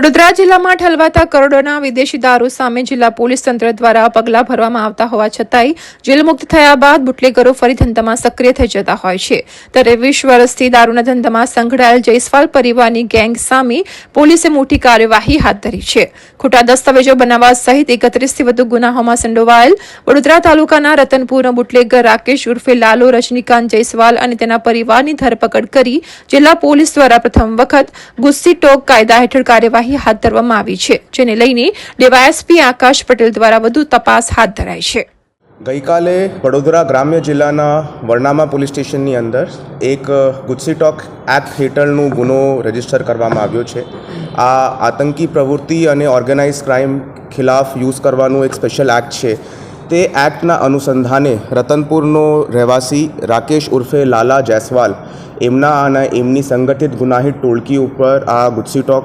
વડોદરા જિલ્લામાં ઠલવાતા કરોડોના વિદેશી દારૂ સામે જિલ્લા પોલીસ તંત્ર દ્વારા પગલાં ભરવામાં આવતા હોવા છતાંય જેલ થયા બાદ બુટલેગરો ફરી ધંધામાં સક્રિય થઈ જતા હોય છે. ત્યારે વીસ વર્ષથી દારૂના ધંધામાં સંકળાયેલ જયસ્વાલ પરિવારની ગેંગ સામે પોલીસે મોટી કાર્યવાહી હાથ ધરી છે. ખોટા દસ્તાવેજો બનાવવા સહિત એકત્રીસથી વધુ ગુનાહોમાં સંડોવાયેલ વડોદરા તાલુકાના રતનપુરનો બુટલેગર રાકેશ ઉર્ફે લાલો, રજનીકાંત જયસ્વાલ અને તેના પરિવારની ધરપકડ કરી જિલ્લા પોલીસ દ્વારા પ્રથમ વખત ગુસ્સી ટોક કાયદા હેઠળ કાર્યવાહી હાથ ધરવામાં આવી છે, જેને લઈને ડીવાયએસપી આકાશ પટેલ દ્વારા વધુ તપાસ હાથ ધરાઈ છે. ગઈકાલે વડોદરા ગ્રામ્ય જિલ્લાના વરનામા પોલીસ સ્ટેશનની અંદર એક ગુજસી ટોક એક્ટ હેઠળનું ગુનો રજિસ્ટર કરવામાં આવ્યો છે. આ આતંકી પ્રવૃત્તિ અને ઓર્ગેનાઇઝ ક્રાઇમ ખિલાફ યુઝ કરવાનું એક સ્પેશિયલ એક્ટ છે. તે એક્ટના અનુસંધાને રતનપુરનો રહેવાસી રાકેશ ઉર્ફે લાલા જયસ્વાલ, એમના અને એમની સંગઠિત ગુનાહિત ટોળકી ઉપર આ ગુજસી ટોક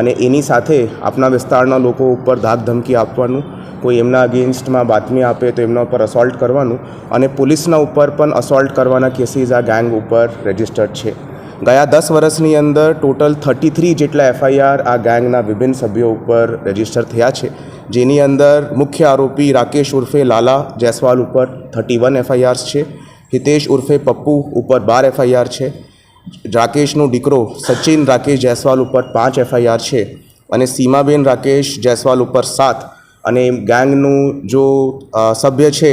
અને એની સાથે આપણા વિસ્તારના લોકો ઉપર ધાક ધમકી આપવાનું, કોઈ એમના અગેન્સ્ટમાં બાતમી આપે તો એમના ઉપર અસોલ્ટ કરવાનું અને પોલીસના ઉપર પણ અસોલ્ટ કરવાના કેસીસ આ ગેંગ ઉપર રજિસ્ટર્ડ છે. ગયા દસ વર્ષની અંદર ટોટલ થર્ટી થ્રી જેટલા એફઆઈઆર આ ગેંગના વિભિન્ન સભ્યો ઉપર રજિસ્ટર થયા છે. જેની અંદર મુખ્ય આરોપી રાકેશ ઉર્ફે લાલા જયસ્વાલ ઉપર થર્ટી વન એફઆઈઆર્સ છે. હિતેશ ઉર્ફે પપ્પુ ઉપર બાર એફઆઈઆર છે. રાકેશનો દીકરો સચિન રાકેશ જયસ્વાલ ઉપર પાંચ એફઆઈઆર છે અને સીમાબેન રાકેશ જયસ્વાલ ઉપર સાત. અને ગેંગનું જો સભ્ય છે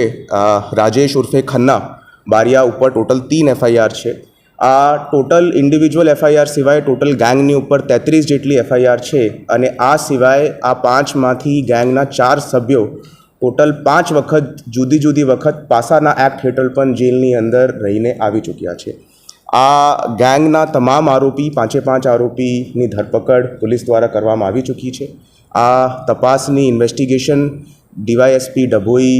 રાજેશ ઉર્ફે ખન્ના, બારિયા ઉપર ટોટલ તીન એફઆઈઆર છે. આ ટોટલ ઇન્ડિવિજ્યુઅલ એફઆઈઆર સિવાય ટોટલ ગેંગની ઉપર તેત્રીસ જેટલી એફઆઈઆર છે અને આ સિવાય આ પાંચમાંથી ગેંગના ચાર સભ્યો ટોટલ પાંચ વખત જુદી જુદી વખત પાસાના એક્ટ હેઠળ પણ જેલની અંદર રહીને આવી ચૂક્યા છે. આ ગેંગના તમામ આરોપી પાંચે પાંચ આરોપીની ધરપકડ પોલીસ દ્વારા કરવામાં આવી ચૂકી છે. આ તપાસની ઇન્વેસ્ટિગેશન ડીવાયએસપી ડભોઈ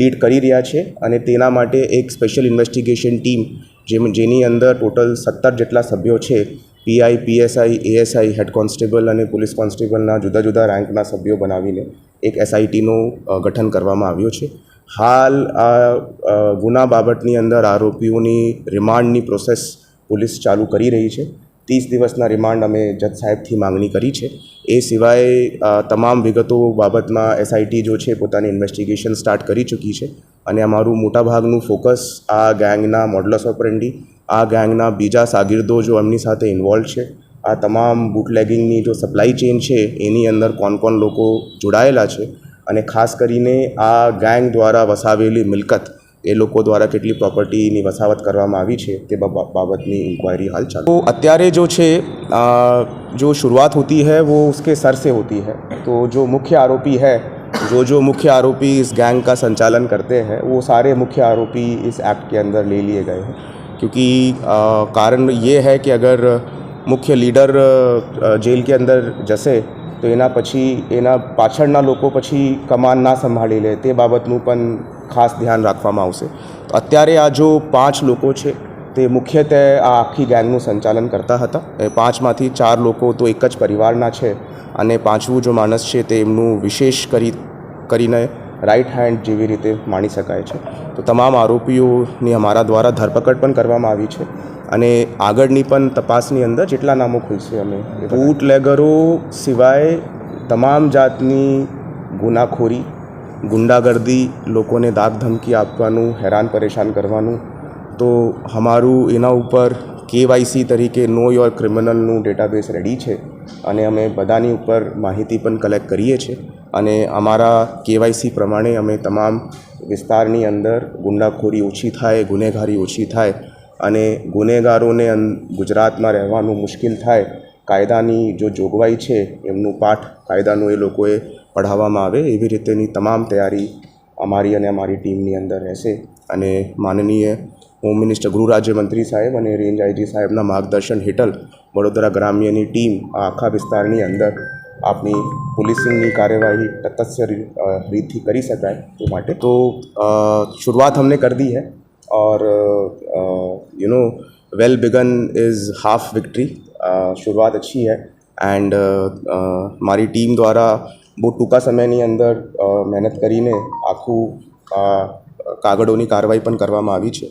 લીડ કરી રહ્યા છે અને તેના માટે એક સ્પેશિયલ ઇન્વેસ્ટિગેશન ટીમ જેમ, જેની અંદર ટોટલ સત્તર જેટલા સભ્યો છે, PI, PSI, ASI, head constable અને પોલીસ કોન્સ્ટેબલના જુદા જુદા રેન્કના સભ્યો બનાવીને એક એસઆઈટીનું ગઠન કરવામાં આવ્યું છે. હાલ આ ગુના બાબતની અંદર આરોપીઓની રિમાન્ડની પ્રોસેસ પોલીસ ચાલુ કરી રહી છે. ત્રીસ દિવસના રિમાન્ડ અમે જજ સાહેબથી માંગણી કરી છે. એ સિવાય તમામ વિગતો બાબતમાં એસઆઈટી જો છે પોતાની ઇન્વેસ્ટિગેશન સ્ટાર્ટ કરી ચૂકી છે. અને અમારું મોટાભાગનું ફોકસ આ ગેંગના મોડલસ ઓપરેન્ડી આ ગેંગના બીજા સાગીરદો જો એમની સાથે ઇન્વોલ્વ છે. આ તમામ બુટલેગિંગની જો સપ્લાય ચેન છે, એની અંદર કોણ કોણ લોકો જોડાયેલા છે. અને ખાસ કરીને આ ગેંગ દ્વારા વસાવેલી મિલકત એ લોકો દ્વારા કેટલી પ્રોપર્ટીની વસાવત કરવામાં આવી છે તે બાબ- બાબતની इंक्वायरी हाल चालू तो અત્યારે जो છે अ, जो शुरुआत होती है वो उसके सर से होती है तो जो मुख्य आरोपी है जो जो मुख्य आरोपी इस गैंग का संचालन करते हैं वो सारे मुख्य आरोपी इस एक्ट के अंदर ले लिए गए हैं क्योंकि अ, कारण ये है कि अगर મુખ્ય લીડર અ, જેલ કે અંદર જશે તો એના પછી એના પાછળના લોકો પછી કમાન ના સંભાળી લે, તે બાબતનું પણ ખાસ ધ્યાન રાખવામાં આવશે. અત્યારે આ જો પાંચ લોકો છે, તે મુખ્યત્વે આ આખી ગેંગનું સંચાલન કરતા હતા. એ પાંચમાંથી ચાર લોકો તો એક જ પરિવારના છે અને પાંચમું જો માણસ છે, તે એમનું વિશેષ કરી, કરીને રાઈટ હેન્ડ જેવી રીતે માણી શકાય છે. તો તમામ આરોપીઓની અમારા દ્વારા ધરપકડ પણ કરવામાં આવી છે અને આગળની પણ તપાસની અંદર જેટલા નામો ખુલશે અમે બૂટ લેગરો સિવાય તમામ જાતની ગુનાખોરી, ગુંડાગર્દી, લોકોને દાગ ધમકી આપવાનું, હેરાન પરેશાન કરવાનું, તો અમારું એના ઉપર કેવાયસી તરીકે નો યોર ક્રિમિનલનું ડેટાબેઝ રેડી છે અને અમે બધાની ઉપર માહિતી પણ કલેક્ટ કરીએ છીએ. અને અમારા કેવાયસી પ્રમાણે અમે તમામ વિસ્તારની અંદર ગુંડાખોરી ઓછી થાય, ગુનેગારી ઓછી થાય અને ગુનેગારોને ગુજરાતમાં રહેવાનું મુશ્કેલ થાય, કાયદાની જો જોગવાઈ છે, એમનું પાઠ કાયદાનું એ લોકોએ પઢાવવામાં આવે એવી રીતેની તમામ તૈયારી અમારી અને અમારી ટીમની અંદર રહેશે. અને માનનીય હોમ મિનિસ્ટર, ગૃહ રાજ્યમંત્રી સાહેબ અને રેન્જ આઈજી સાહેબના માર્ગદર્શન હેઠળ વડોદરા ગ્રામ્યની ટીમ આખા વિસ્તારની અંદર આપની પોલીસિંગની કાર્યવાही તટસ્थ રીતથી કરી શકાય તે માટે. તો શરૂઆત અમને કરી दी है और you know well begun is half victory शुरुआत अच्छी है એન્ડ મારી ટીમ દ્વારા બહુ ટૂંકા સમયની અંદર મહેનત કરીને આખું કાગળોની કાર્યવાહી પણ કરવામાં આવી છે.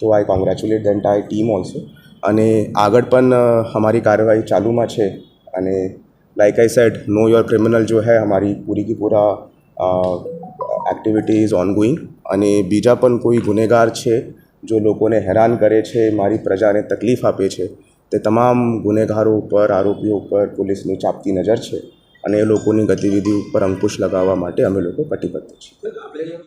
તો I congratulate the entire team also અને આગળ પણ અમારી કાર્યવાહી ચાલુમાં છે અને like I said know your criminal जो है, हमारी पूरी की પૂરા એક્ટિવિટી ઇઝ ઓનગોઈંગ અને બીજા પણ કોઈ ગુનેગાર છે જો લોકોને હેરાન કરે છે મારી પ્રજાને તકલીફ આપે છે તે તમામ ગુનેગારો ઉપર આરોપીઓ ઉપર પોલીસની ચાપતી નજર છે અને એ લોકોની ગતિવિધિ ઉપર અંકુશ લગાવવા માટે અમે લોકો કટિબદ્ધ છીએ